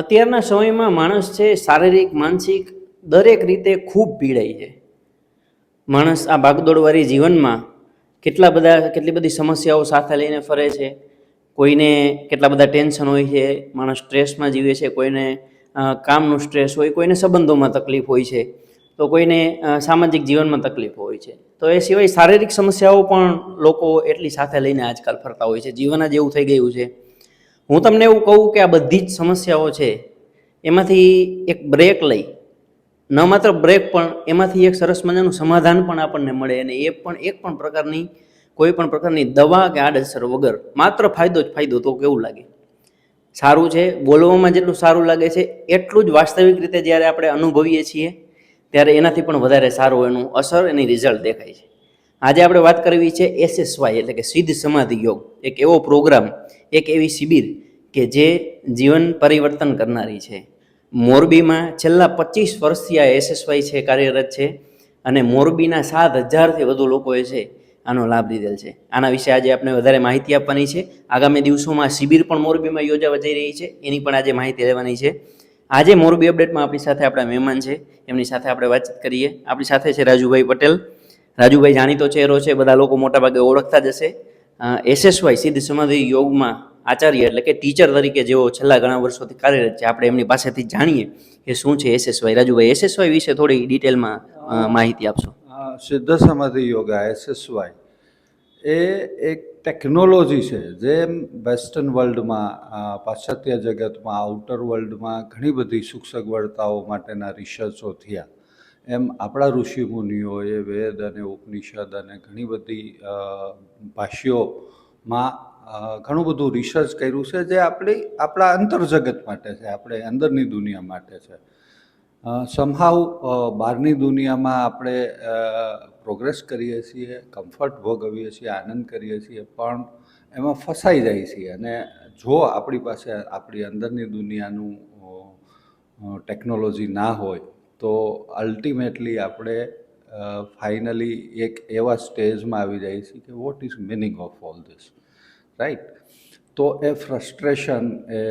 અત્યારના સમયમાં માણસ છે શારીરિક, માનસિક, દરેક રીતે ખૂબ પીડાય છે માણસ આ ભાગદોડવાળી જીવનમાં કેટલા બધા, કેટલી બધી સમસ્યાઓ સાથે લઈને ફરે છે. કોઈને કેટલા બધા ટેન્શન હોય છે, માણસ સ્ટ્રેસમાં જીવે છે, કોઈને કામનું સ્ટ્રેસ હોય, કોઈને સંબંધોમાં તકલીફ હોય છે, તો કોઈને સામાજિક જીવનમાં તકલીફ હોય છે. તો એ સિવાય શારીરિક સમસ્યાઓ પણ લોકો એટલી સાથે લઈને આજકાલ ફરતા હોય છે. જીવન જ એવું થઈ ગયું છે. હું તમને એવું કહું કે આ બધી જ સમસ્યાઓ છે, એમાંથી એક બ્રેક લઈ. ન માત્ર બ્રેક પણ એમાંથી એક સરસ મજાનું સમાધાન પણ આપણને મળે અને એ પણ એક પણ પ્રકારની, કોઈ પણ પ્રકારની દવા કે આડઅસર વગર માત્ર ફાયદો જ ફાયદો, તો કેવું લાગે? સારું છે, બોલવામાં જેટલું સારું લાગે છે, એટલું જ વાસ્તવિક રીતે જ્યારે આપણે અનુભવીએ છીએ, ત્યારે એનાથી પણ વધારે સારું એનું અસર, એની રિઝલ્ટ દેખાય છે. આજે આપણે વાત કરવી છે એસએસવાય એટલે કે સિદ્ધ સમાધિ યોગ. એક એવો પ્રોગ્રામ એક એવી શિબિર કે જે જીવન પરિવર્તન કરનારી છે. મોરબીમાં છેલ્લા પચીસ વર્ષથી આ એસએસવાય છે, કાર્યરત છે અને મોરબીના સાત હજારથી વધુ લોકોએ છે, આનો લાભ લીધેલ છે. આના વિશે આજે આપણે વધારે માહિતી આપવાની છે. આગામી દિવસોમાં શિબિર પણ મોરબીમાં યોજાવા જઈ રહી છે. એની પણ આજે માહિતી લેવાની છે. આજે મોરબી અપડેટમાં આપણી સાથે આપણા મહેમાન છે. એમની સાથે આપણે વાતચીત કરીએ. આપણી સાથે છે રાજુભાઈ પટેલ. રાજુભાઈ જાણીતો ચહેરો છે, બધા લોકો મોટાભાગે ઓળખતા જ હશે. એસએસવાય સિદ્ધ સમાધિ યોગમાં આચાર્ય એટલે કે ટીચર તરીકે જેઓ છેલ્લા ઘણા વર્ષોથી કાર્યરત છે, આપણે એમની પાસેથી જાણીએ કે શું છે એસએસવાય રાજુભાઈ એસએસવાય વિશે થોડી ડિટેલમાં માહિતી આપશો? સિદ્ધ સમાધિ યોગા એસએસવાય એ એક ટેકનોલોજી છે, જેમ વેસ્ટર્ન વર્લ્ડમાં પાશ્ચાત્ય જગતમાં આઉટર વર્લ્ડમાં ઘણી બધી સુખ સગવડતાઓ માટેના રિસર્ચો થયા. એમ આપણા ઋષિ મુનિઓએ વેદ અને ઉપનિષદ અને ઘણી બધી ભાષ્યોમાં ઘણું બધું રિસર્ચ કર્યું છે જે આપણી, આપણા અંતરજગત માટે છે, આપણે અંદરની દુનિયા માટે છે. સમહાવ બહારની દુનિયામાં આપણે પ્રોગ્રેસ કરીએ છીએ કમ્ફર્ટ ભોગવીએ છીએ, આનંદ કરીએ છીએ, પણ એમાં ફસાઈ જાય છીએ. અને જો આપણી પાસે આપણી અંદરની દુનિયાનું ટેકનોલોજી ના હોય તો અલ્ટિમેટલી આપણે ફાઇનલી એક એવા સ્ટેજમાં આવી જાય છે કે what is meaning of all this right તો એ ફ્રસ્ટ્રેશન એ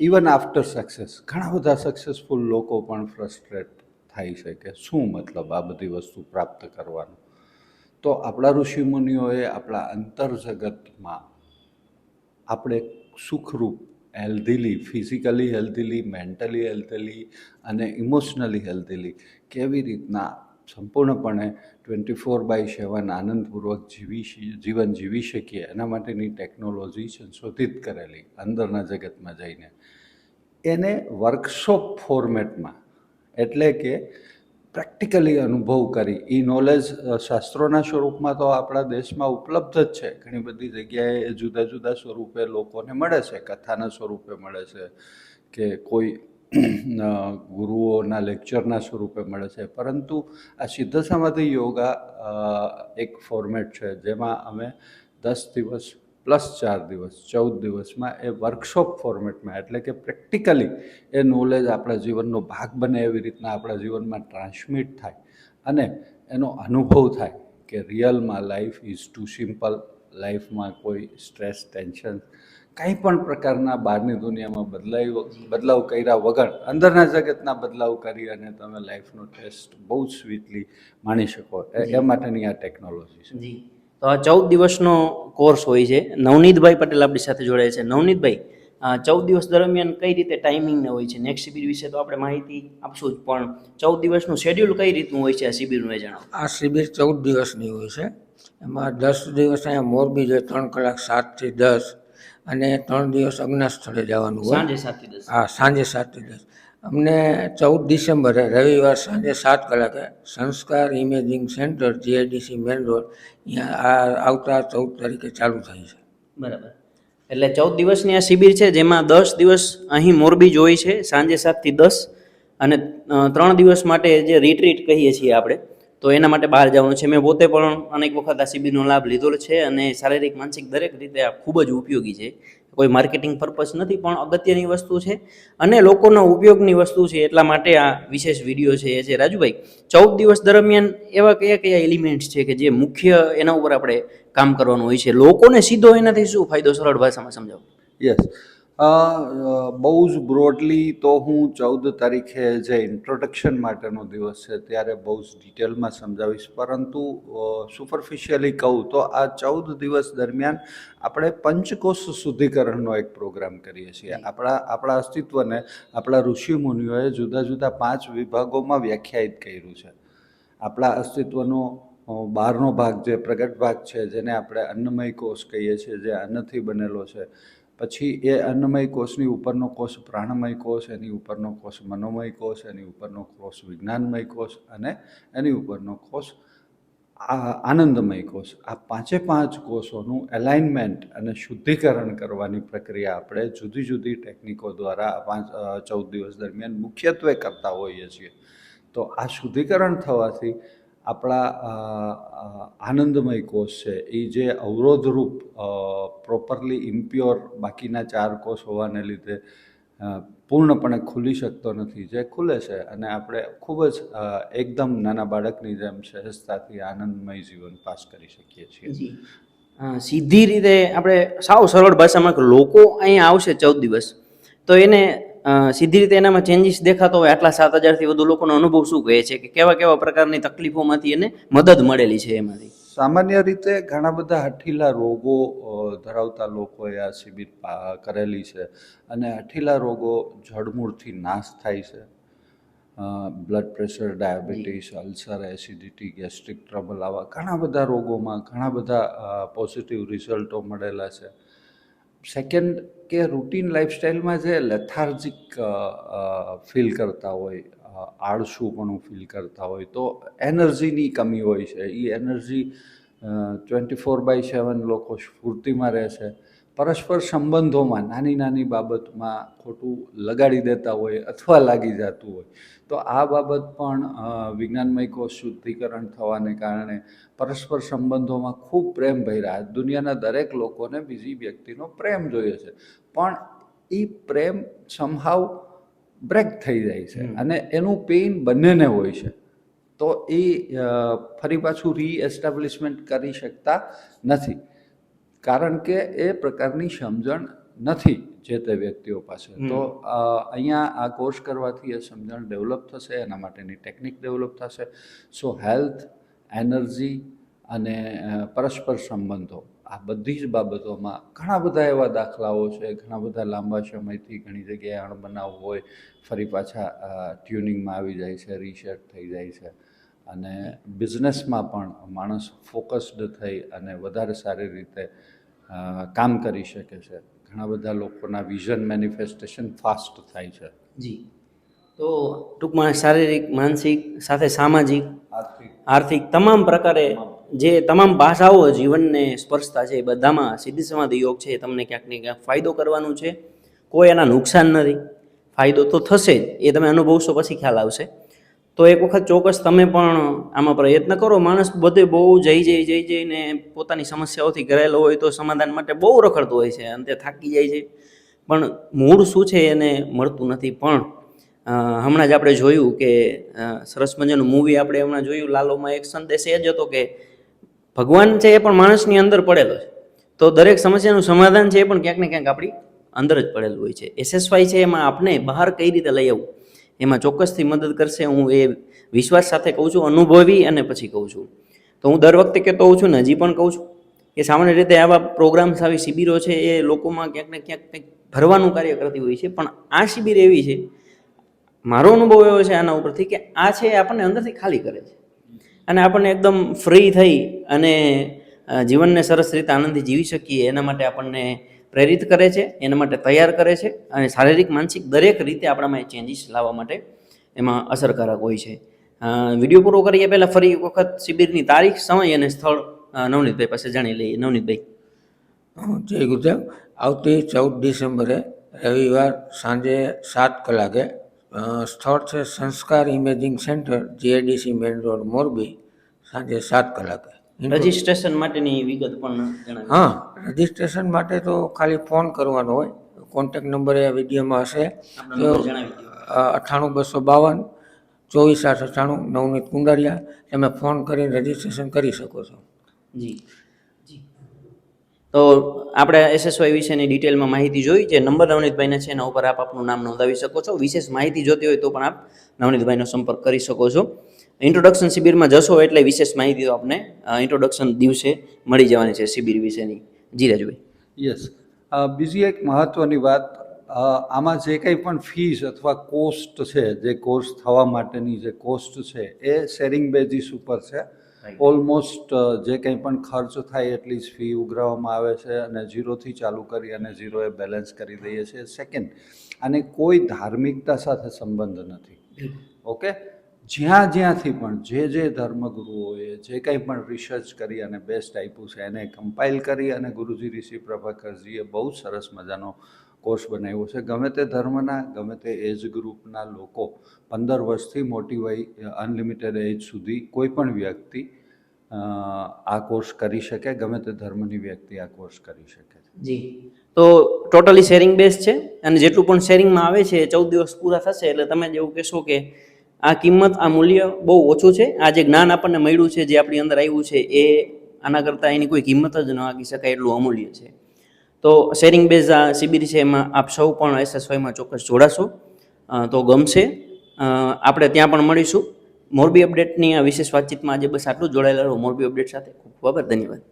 ઇવન આફ્ટર સક્સેસ ઘણા બધા સક્સેસફુલ લોકો પણ ફ્રસ્ટ્રેટ થાય છે કે શું મતલબ આ બધી વસ્તુ પ્રાપ્ત કરવાનું? તો આપણા ઋષિમુનિઓએ આપણા અંતરજગતમાં આપણે સુખરૂપ હેલ્ધીલી, ફિઝિકલી હેલ્ધીલી, મેન્ટલી હેલ્ધીલી અને ઇમોશનલી હેલ્ધીલી કેવી રીતના સંપૂર્ણપણે ટ્વેન્ટી ફોર બાય સેવન આનંદપૂર્વક જીવી જીવન જીવી શકીએ એના માટેની ટેકનોલોજી સંશોધિત કરેલી અંદરના જગતમાં જઈને. એને વર્કશોપ ફોર્મેટમાં એટલે કે પ્રેક્ટિકલી અનુભવ કરી. એ નોલેજ શાસ્ત્રોના સ્વરૂપમાં તો આપણા દેશમાં ઉપલબ્ધ જ છે. ઘણી બધી જગ્યાએ જુદા જુદા સ્વરૂપે લોકોને મળે છે. કથાના સ્વરૂપે મળે છે કે કોઈ ગુરુઓના લેક્ચરના સ્વરૂપે મળે છે. પરંતુ આ સિદ્ધ સમાધિ યોગા એક ફોર્મેટ છે. જેમાં અમે દસ દિવસ પ્લસ ચાર દિવસ ચૌદ દિવસમાં એ વર્કશોપ ફોર્મેટમાં એટલે કે પ્રેક્ટિકલી એ નોલેજ આપણા જીવનનો ભાગ બને એવી રીતના આપણા જીવનમાં ટ્રાન્સમિટ થાય અને એનો અનુભવ થાય કે રિયલમાં લાઈફ ઇઝ ટુ સિમ્પલ લાઈફમાં કોઈ સ્ટ્રેસ ટેન્શન કંઈ પણ પ્રકારના બહારની દુનિયામાં બદલાવ બદલાવ કર્યા વગર અંદરના જગતના બદલાવ કરી અને તમે લાઈફનો ટેસ્ટ બહુ સ્વીટલી માણી શકો. એ- એ માટેની આ ટેકનોલોજી છે. જી. તો આ ચૌદ દિવસનો કોર્સ હોય છે. નવનીતભાઈ પટેલ આપણી સાથે જોડાય છે. નવનીતભાઈ ચૌદ દિવસ દરમિયાન કઈ રીતે ટાઈમિંગ ને હોય છે? નેક્સ્ટ શિબિર વિશે તો આપણે માહિતી આપશું જ પણ ચૌદ દિવસનું શેડ્યુલ કઈ રીતનું હોય છે આ શિબિરનું એ જણાવો. આ શિબિર ચૌદ દિવસની હોય છે. એમાં દસ દિવસ અહીંયા મોરબી જે ત્રણ કલાક સાતથી દસ અને ત્રણ દિવસ અજ્ઞાત સ્થળે જવાનું હોય. સાંજે સાતથી દસ. હા સાંજે સાતથી દસ. અમને ચૌદ ડિસેમ્બરે, રવિવાર સાંજે સાત કલાકે Sanskar imaging centre, GIDC main road અહીંયા આ આવતા ચૌદ તારીખે ચાલુ થઈ છે. બરાબર. એટલે ચૌદ દિવસની આ શિબિર છે, જેમાં દસ દિવસ અહીં મોરબી જોઈ છે, સાંજે સાતથી દસ અને ત્રણ દિવસ માટે જે રિટ્રીટ કહીએ છીએ આપણે, તો એના માટે બહાર જવાનું છે. મેં પોતે પણ અનેક વખત આ શિબિરનો લાભ લીધો છે અને શારીરિક, માનસિક દરેક રીતે આ ખૂબ જ ઉપયોગી છે. કોઈ માર્કેટિંગ પર્પઝ નથી, પણ અગત્યની વસ્તુ છે. અને લોકોના ઉપયોગની વસ્તુ છે, એટલા માટે આ વિશેષ વીડિયો છે એ છે. રાજુભાઈ, ચૌદ દિવસ દરમિયાન એવા કયા કયા એલિમેન્ટ્સ છે કે જે મુખ્ય એના ઉપર આપણે કામ કરવાનું હોય છે? લોકોને સીધો એનાથી શું ફાયદો? સરળ ભાષામાં સમજાવો. યસ બહુ જ બ્રોડલી તો હું ચૌદ તારીખે જે ઇન્ટ્રોડક્શન માટેનો દિવસ છે ત્યારે બહુ જ ડિટેલમાં સમજાવીશ. પરંતુ સુપરફિશિયલી કહું તો આ ચૌદ દિવસ દરમિયાન આપણે પંચકોશ શુદ્ધિકરણનો એક પ્રોગ્રામ કરીએ છીએ. આપણા આપણા અસ્તિત્વને આપણા ઋષિમુનિઓએ જુદા જુદા પાંચ વિભાગોમાં વ્યાખ્યાયિત કર્યું છે. આપણા અસ્તિત્વનો બહારનો ભાગ જે પ્રગટ ભાગ છે જેને આપણે અન્નમય કોષ કહીએ છીએ જે અન્નથી બનેલો છે. પછી એ અન્નમય કોષની ઉપરનો કોષ, પ્રાણમય કોષ, એની ઉપરનો કોષ, મનોમય કોષ, એની ઉપરનો કોષ, વિજ્ઞાનમય કોષ અને એની ઉપરનો કોષ આનંદમય કોષ. આ પાંચે પાંચ કોષોનું એલાઇનમેન્ટ અને શુદ્ધિકરણ કરવાની પ્રક્રિયા આપણે જુદી જુદી ટેકનિકો દ્વારા પાંચ ચૌદ દિવસ દરમિયાન મુખ્યત્વે કરતા હોઈએ છીએ. તો આ શુદ્ધિકરણ થવાથી આપણા આનંદમય કોષ છે. એ જે અવરોધરૂપ પ્રોપરલી ઇમ્પ્યોર બાકીના ચાર કોષ હોવાને લીધે પૂર્ણપણે ખુલી શકતો નથી. જે ખુલે છે અને આપણે ખૂબ જ એકદમ નાના બાળકની જેમ સહજતાથી આનંદમય જીવન પાસ કરી શકીએ છીએ. સીધી રીતે આપણે સાવ સરળ ભાષામાં લોકો અહીંયા આવશે ચૌદ દિવસ. તો એને સીધી રીતે એનામાં ચેન્જીસ દેખાતો હોય આટલા સાત હજારથી વધુ લોકોનો અનુભવ શું કહે છે કે કેવા કેવા પ્રકારની તકલીફોમાંથી એને મદદ મળેલી છે એમાંથી? સામાન્ય રીતે ઘણા બધા હઠીલા રોગો ધરાવતા લોકોએ આ શિબિર કરેલી છે અને હઠીલા રોગો જડમૂળથી નાશ થાય છે. Blood pressure diabetes ulcer acidity gastric trouble આવા ઘણા બધા રોગોમાં ઘણા બધા પોઝિટિવ રિઝલ્ટો મળેલા છે. સેકન્ડ કે રૂટીન લાઈફસ્ટાઈલમાં જે લેથાર્જિક ફીલ કરતા હોય આળસુપણું ફીલ કરતા હોય, તો એનર્જીની કમી હોય છે. એ energy twenty four by seven લોકો સ્ફૂર્તિમાં રહે છે પરસ્પર સંબંધોમાં નાની નાની બાબતમાં ખોટું લગાડી દેતા હોય અથવા લાગી જતું હોય તો આ બાબત પણ વિજ્ઞાનમય કોષ શુદ્ધિકરણ થવાને કારણે પરસ્પર સંબંધોમાં ખૂબ પ્રેમ ભર્યા. દુનિયાના દરેક લોકોને બીજી વ્યક્તિનો પ્રેમ જોઈએ છે. પણ એ પ્રેમ સમહાવ બ્રેક થઈ જાય છે અને એનું પેઇન બંનેને હોય છે. તો એ ફરી પાછું રીએસ્ટાબ્લિશમેન્ટ કરી શકતા નથી. કારણ કે એ પ્રકારની સમજણ નથી જે તે વ્યક્તિઓ પાસે. તો અહીંયા આ કોર્સ કરવાથી એ સમજણ ડેવલપ થશે એના માટેની ટેકનિક ડેવલપ થશે. સો હેલ્થ એનર્જી અને પરસ્પર સંબંધો આ બધી જ બાબતોમાં ઘણા બધા એવા દાખલાઓ છે. ઘણા બધા લાંબા સમયથી ઘણી જગ્યાએ અણબનાવ હોય ફરી પાછા ટ્યુનિંગમાં આવી જાય છે રીસેટ થઈ જાય છે. અને બિઝનેસમાં પણ માણસ ફોકસ્ડ થઈ અને વધારે સારી રીતે કામ કરી શકે છે. ઘણા બધા લોકોના વિઝન મેનિફેસ્ટેશન ફાસ્ટ થાય છે. જી. તો ટૂંકમાં શારીરિક માનસિક સાથે સામાજિક આર્થિક. તમામ પ્રકારે જે તમામ ભાષાઓ જીવનને સ્પર્શતા છે એ બધામાં સિદ્ધિ સમાધિ યોગ છે એ તમને ક્યાંક ને ક્યાંક ફાયદો કરવાનું છે. કોઈ એના નુકસાન નથી. ફાયદો તો થશે જ એ તમે અનુભવશો પછી ખ્યાલ આવશે. તો એક વખત ચોક્કસ તમે પણ આમાં પ્રયત્ન કરો. માણસ બધે બહુ જઈ જઈ જઈ જઈને પોતાની સમસ્યાઓથી ઘરેલો હોય તો સમાધાન માટે બહુ રખડતો હોય છે, અંતે થાકી જાય છે. પણ મૂળ શું છે એને મળતું નથી. પણ હમણાં જ આપણે જોયું કે સરસ મજાનું મૂવી આપણે હમણાં જોયું, લાલોમાં એક સંદેશ એ જ હતો કે, ભગવાન છે એ પણ માણસની અંદર પડેલો છે. તો દરેક સમસ્યાનું સમાધાન છે એ પણ ક્યાંક ને ક્યાંક આપણી અંદર જ પડેલું હોય છે. એસએસવાય છે એમાં આપણે બહાર કઈ રીતે લઈ આવવું? એમાં ચોક્કસથી મદદ કરશે. હું એ વિશ્વાસ સાથે કહું છું, અનુભવી અને પછી કહું છું. તો હું દર વખતે કહેતો હોઉં છું ને, હજી પણ કહું છું કે સામાન્ય રીતે આવા પ્રોગ્રામ્સ આવી શિબિરો છે, એ લોકોમાં ક્યાંક ને ક્યાંક કંઈક ભરવાનું કાર્ય કરતી હોય છે. પણ આ શિબિર એવી છે, મારો અનુભવ એવો છે આના ઉપરથી કે આ છે આપણને અંદરથી ખાલી કરે છે. અને આપણને એકદમ ફ્રી થઈ અને જીવનને સરસ રીતે આનંદથી જીવી શકીએ, એના માટે આપણને પ્રેરિત કરે છે, એના માટે તૈયાર કરે છે અને શારીરિક, માનસિક દરેક રીતે આપણામાં એ ચેન્જીસ લાવવા માટે એમાં અસરકારક હોય છે. વીડિયો પૂરો કરીએ પહેલાં ફરી એક વખત શિબિરની તારીખ, સમય અને સ્થળ નવનીતભાઈ પાસે જાણી લઈએ. નવનીતભાઈ. જય ગુજરાત આવતી ચૌદ ડિસેમ્બરે રવિવાર સાંજે સાત કલાકે સ્થળ છે Sanskar imaging centre GIDC main road Morbi, સાંજે સાત કલાકે. રજિસ્ટ્રેશન માટેની વિગત પણ હા રજીસ્ટ્રેશન માટે તો ખાલી ફોન કરવાનો હોય. કોન્ટેક નંબર એ વિડીયોમાં હશે. અઠ્ઠાણું બસો બાવન ચોવીસ આઠ અઠ્ઠાણું નવનીત કુંડારિયા તમે ફોન કરીને રજિસ્ટ્રેશન કરી શકો છો. જી જી. તો આપણે એસએસવાય વિશેની ડિટેલમાં માહિતી જોઈ જે નંબર નવનીતભાઈને છે એના ઉપર આપ આપનું નામ નોંધાવી શકો છો. વિશેષ માહિતી જોતી હોય તો પણ આપ નવનીતભાઈનો સંપર્ક કરી શકો છો. ઇન્ટ્રોડક્શન શિબિરમાં જશો એટલે વિશેષ માહિતી તો આપને ઇન્ટ્રોડક્શન દિવસે મળી જવાની છે શિબિર વિશેની. જી રાજુભાઈ. યસ બીજી એક મહત્ત્વની વાત આમાં જે કંઈ પણ ફીસ અથવા કોસ્ટ છે જે કોર્સ થવા માટેની જે કોસ્ટ છે એ શેરિંગ બેઝિસ ઉપર છે. ઓલમોસ્ટ જે કંઈ પણ ખર્ચ થાય એટલી જ ફી ઉઘરાવવામાં આવે છે અને ઝીરોથી ચાલુ કરી અને ઝીરોએ બેલેન્સ કરી દઈએ છીએ. સેકન્ડ અને કોઈ ધાર્મિકતા સાથે સંબંધ નથી. ઓકે જ્યાં જ્યાંથી પણ જે જે ધર્મગુરુઓએ જે કંઈ પણ રિસર્ચ કરી અને બેસ્ટ આપ્યું છે, એને કમ્પાઇલ કરી અને ગુરુજી, ઋષિ, પ્રભાકરજીએ બહુ સરસ મજાનો કોર્સ બનાવ્યો છે. ગમે તે ધર્મના, ગમે તે એજ ગ્રુપના લોકો પંદર વર્ષથી મોટી વય અનલિમિટેડ એજ સુધી કોઈ પણ વ્યક્તિ આ કોર્સ કરી શકે, ગમે તે ધર્મની વ્યક્તિ આ કોર્સ કરી શકે જી. તો ટોટલી શેરિંગ બેઝ છે અને જેટલું પણ શેરિંગમાં આવે છે ચૌદ દિવસ પૂરા થશે, એટલે તમે જેવું કહેશો કે આ કિંમત, આ મૂલ્ય બહુ ઓછું છે. આ જે જ્ઞાન આપણને મળ્યું છે, જે આપણી અંદર આવ્યું છે, એ આના કરતાં એની કોઈ કિંમત જ ન આંકી શકાય એટલું અમૂલ્ય છે. તો શેરિંગ બેઝ આ શિબિર છે, એમાં આપ સૌ પણ એસએસવાયમાં ચોક્કસ જોડાશો. તો ગમશે. આપણે ત્યાં પણ મળીશું. મોરબી અપડેટની આ વિશેષ વાતચીતમાં આજે બસ આટલું જોડાયેલા રહો. મોરબી અપડેટ સાથે ખૂબ ખૂબ આભાર. ધન્યવાદ.